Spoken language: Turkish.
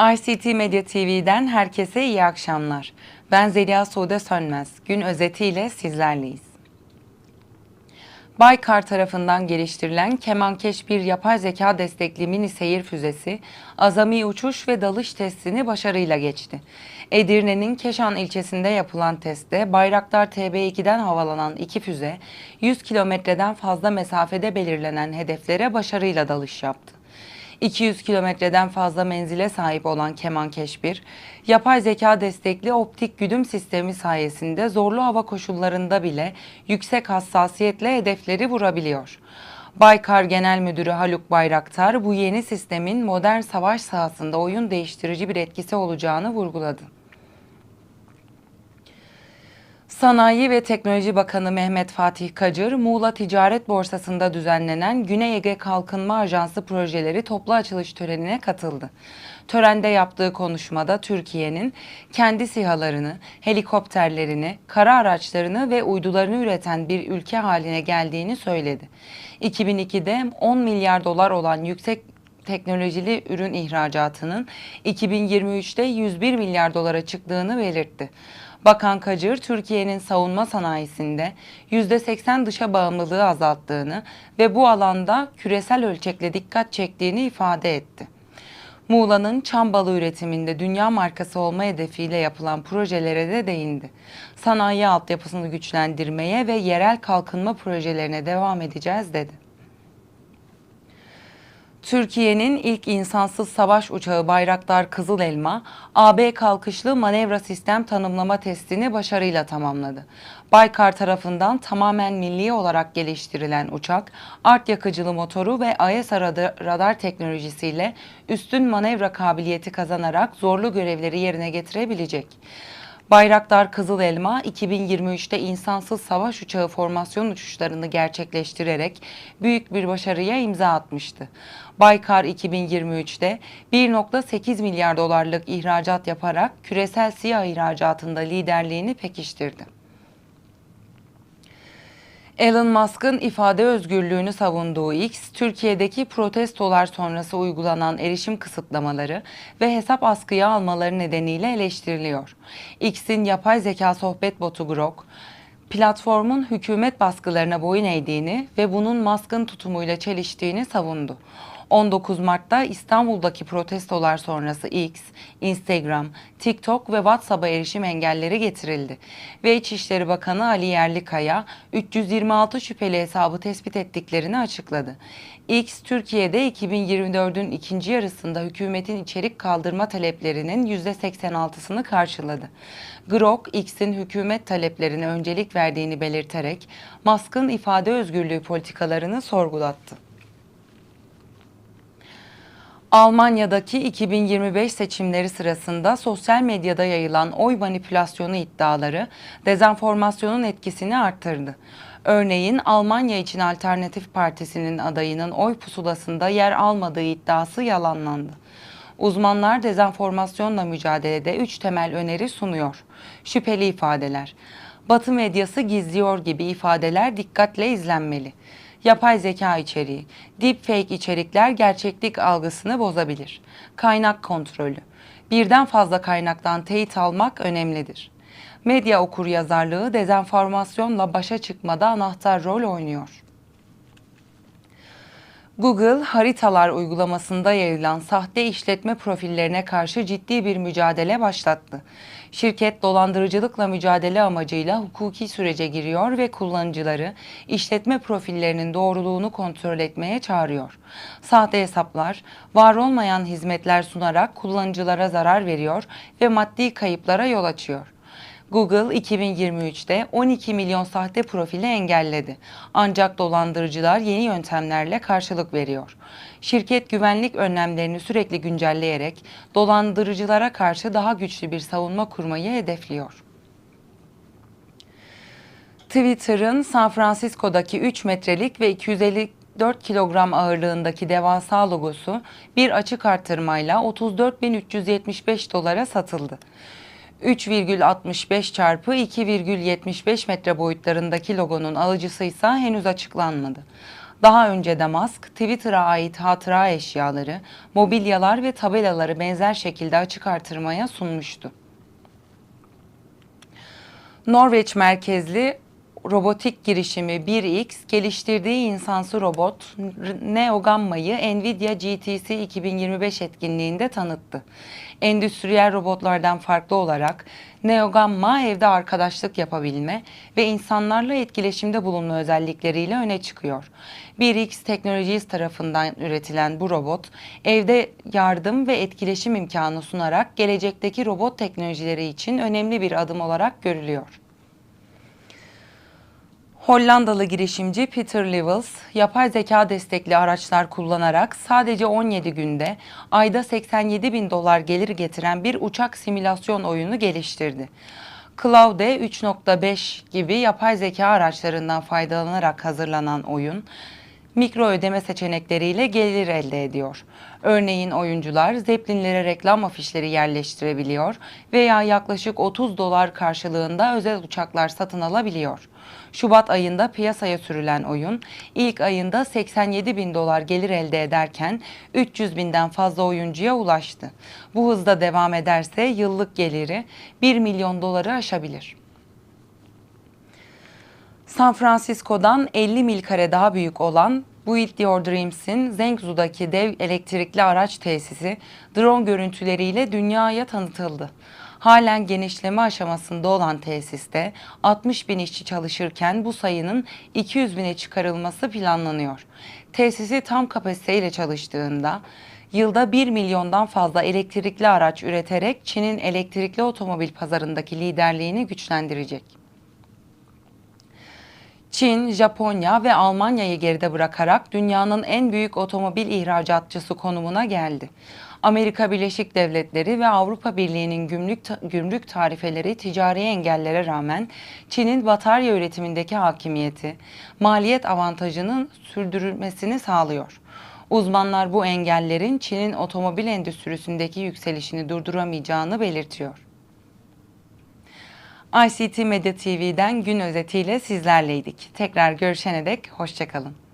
ICT Medya TV'den herkese iyi akşamlar. Ben Zeliha Sude Sönmez. Gün özetiyle sizlerleyiz. Baykar tarafından geliştirilen Kemankeş bir yapay zeka destekli mini seyir füzesi azami uçuş ve dalış testini başarıyla geçti. Edirne'nin Keşan ilçesinde yapılan testte Bayraktar TB2'den havalanan iki füze 100 kilometreden fazla mesafede belirlenen hedeflere başarıyla dalış yaptı. 200 kilometreden fazla menzile sahip olan Kemankeş 1, yapay zeka destekli optik güdüm sistemi sayesinde zorlu hava koşullarında bile yüksek hassasiyetle hedefleri vurabiliyor. Baykar Genel Müdürü Haluk Bayraktar bu yeni sistemin modern savaş sahasında oyun değiştirici bir etkisi olacağını vurguladı. Sanayi ve Teknoloji Bakanı Mehmet Fatih Kacır, Muğla Ticaret Borsası'nda düzenlenen Güney Ege Kalkınma Ajansı projeleri toplu açılış törenine katıldı. Törende yaptığı konuşmada Türkiye'nin kendi sihalarını, helikopterlerini, kara araçlarını ve uydularını üreten bir ülke haline geldiğini söyledi. 2002'de 10 milyar dolar olan yüksek teknolojili ürün ihracatının 2023'te 101 milyar dolara çıktığını belirtti. Bakan Kacır, Türkiye'nin savunma sanayisinde %80 dışa bağımlılığı azalttığını ve bu alanda küresel ölçekle dikkat çektiğini ifade etti. Muğla'nın çam balı üretiminde dünya markası olma hedefiyle yapılan projelere de değindi. Sanayi altyapısını güçlendirmeye ve yerel kalkınma projelerine devam edeceğiz dedi. Türkiye'nin ilk insansız savaş uçağı Bayraktar Kızıl Elma, AB kalkışlı manevra sistem tanımlama testini başarıyla tamamladı. Baykar tarafından tamamen milli olarak geliştirilen uçak, art yakıcılı motoru ve AESA radar teknolojisiyle üstün manevra kabiliyeti kazanarak zorlu görevleri yerine getirebilecek. Bayraktar Kızıl Elma 2023'te insansız savaş uçağı formasyon uçuşlarını gerçekleştirerek büyük bir başarıya imza atmıştı. Baykar 2023'te 1.8 milyar dolarlık ihracat yaparak küresel siyah ihracatında liderliğini pekiştirdi. Elon Musk'ın ifade özgürlüğünü savunduğu X, Türkiye'deki protestolar sonrası uygulanan erişim kısıtlamaları ve hesap askıya almaları nedeniyle eleştiriliyor. X'in yapay zeka sohbet botu Grok, platformun hükümet baskılarına boyun eğdiğini ve bunun Musk'ın tutumuyla çeliştiğini savundu. 19 Mart'ta İstanbul'daki protestolar sonrası X, Instagram, TikTok ve WhatsApp'a erişim engelleri getirildi. Ve İçişleri Bakanı Ali Yerlikaya 326 şüpheli hesabı tespit ettiklerini açıkladı. X, Türkiye'de 2024'ün ikinci yarısında hükümetin içerik kaldırma taleplerinin %86'sını karşıladı. Grok, X'in hükümet taleplerine öncelik verdiğini belirterek Musk'ın ifade özgürlüğü politikalarını sorgulattı. Almanya'daki 2025 seçimleri sırasında sosyal medyada yayılan oy manipülasyonu iddiaları dezenformasyonun etkisini arttırdı. Örneğin Almanya için Alternatif Partisi'nin adayının oy pusulasında yer almadığı iddiası yalanlandı. Uzmanlar dezenformasyonla mücadelede üç temel öneri sunuyor. Şüpheli ifadeler. Batı medyası gizliyor gibi ifadeler dikkatle izlenmeli yapay zeka içeriği, deepfake içerikler gerçeklik algısını bozabilir. Kaynak kontrolü. Birden fazla kaynaktan teyit almak önemlidir. Medya okur yazarlığı dezenformasyonla başa çıkmada anahtar rol oynuyor. Google haritalar uygulamasında yayılan sahte işletme profillerine karşı ciddi bir mücadele başlattı. Şirket dolandırıcılıkla mücadele amacıyla hukuki sürece giriyor ve kullanıcıları işletme profillerinin doğruluğunu kontrol etmeye çağırıyor. Sahte hesaplar, var olmayan hizmetler sunarak kullanıcılara zarar veriyor ve maddi kayıplara yol açıyor. Google 2023'te 12 milyon sahte profili engelledi. Ancak dolandırıcılar yeni yöntemlerle karşılık veriyor. Şirket güvenlik önlemlerini sürekli güncelleyerek dolandırıcılara karşı daha güçlü bir savunma kurmayı hedefliyor. Twitter'ın San Francisco'daki 3 metrelik ve 254 kilogram ağırlığındaki devasa logosu bir açık arttırmayla 34.375 dolara satıldı. 3,65 çarpı 2,75 metre boyutlarındaki logonun alıcısı ise henüz açıklanmadı. Daha önce de Musk, Twitter'a ait hatıra eşyaları, mobilyalar ve tabelaları benzer şekilde açık artırmaya sunmuştu. Norveç merkezli robotik girişimi 1X geliştirdiği insansı robot Neogamma'yı Nvidia GTC 2025 etkinliğinde tanıttı. Endüstriyel robotlardan farklı olarak Neogamma evde arkadaşlık yapabilme ve insanlarla etkileşimde bulunma özellikleriyle öne çıkıyor. 1X Technologies tarafından üretilen bu robot evde yardım ve etkileşim imkanı sunarak gelecekteki robot teknolojileri için önemli bir adım olarak görülüyor. Hollandalı girişimci Peter Levels, yapay zeka destekli araçlar kullanarak sadece 17 günde ayda 87 bin dolar gelir getiren bir uçak simülasyon oyunu geliştirdi. Claude 3.5 gibi yapay zeka araçlarından faydalanarak hazırlanan oyun, mikro ödeme seçenekleriyle gelir elde ediyor. Örneğin oyuncular zeplinlere reklam afişleri yerleştirebiliyor veya yaklaşık 30 dolar karşılığında özel uçaklar satın alabiliyor. Şubat ayında piyasaya sürülen oyun ilk ayında 87 bin dolar gelir elde ederken 300 binden fazla oyuncuya ulaştı. Bu hızda devam ederse yıllık geliri 1 milyon doları aşabilir. San Francisco'dan 50 mil kare daha büyük olan Build Your Dreams'in Zhengzhou'daki dev elektrikli araç tesisi drone görüntüleriyle dünyaya tanıtıldı. Halen genişleme aşamasında olan tesiste 60 bin işçi çalışırken bu sayının 200 bine çıkarılması planlanıyor. Tesisi tam kapasiteyle çalıştığında yılda 1 milyondan fazla elektrikli araç üreterek Çin'in elektrikli otomobil pazarındaki liderliğini güçlendirecek. Çin, Japonya ve Almanya'yı geride bırakarak dünyanın en büyük otomobil ihracatçısı konumuna geldi. Amerika Birleşik Devletleri ve Avrupa Birliği'nin gümrük, gümrük tarifeleri ticari engellere rağmen Çin'in batarya üretimindeki hakimiyeti, maliyet avantajının sürdürülmesini sağlıyor. Uzmanlar bu engellerin Çin'in otomobil endüstrisindeki yükselişini durduramayacağını belirtiyor. ICT Medya TV'den gün özetiyle sizlerleydik. Tekrar görüşene dek hoşçakalın.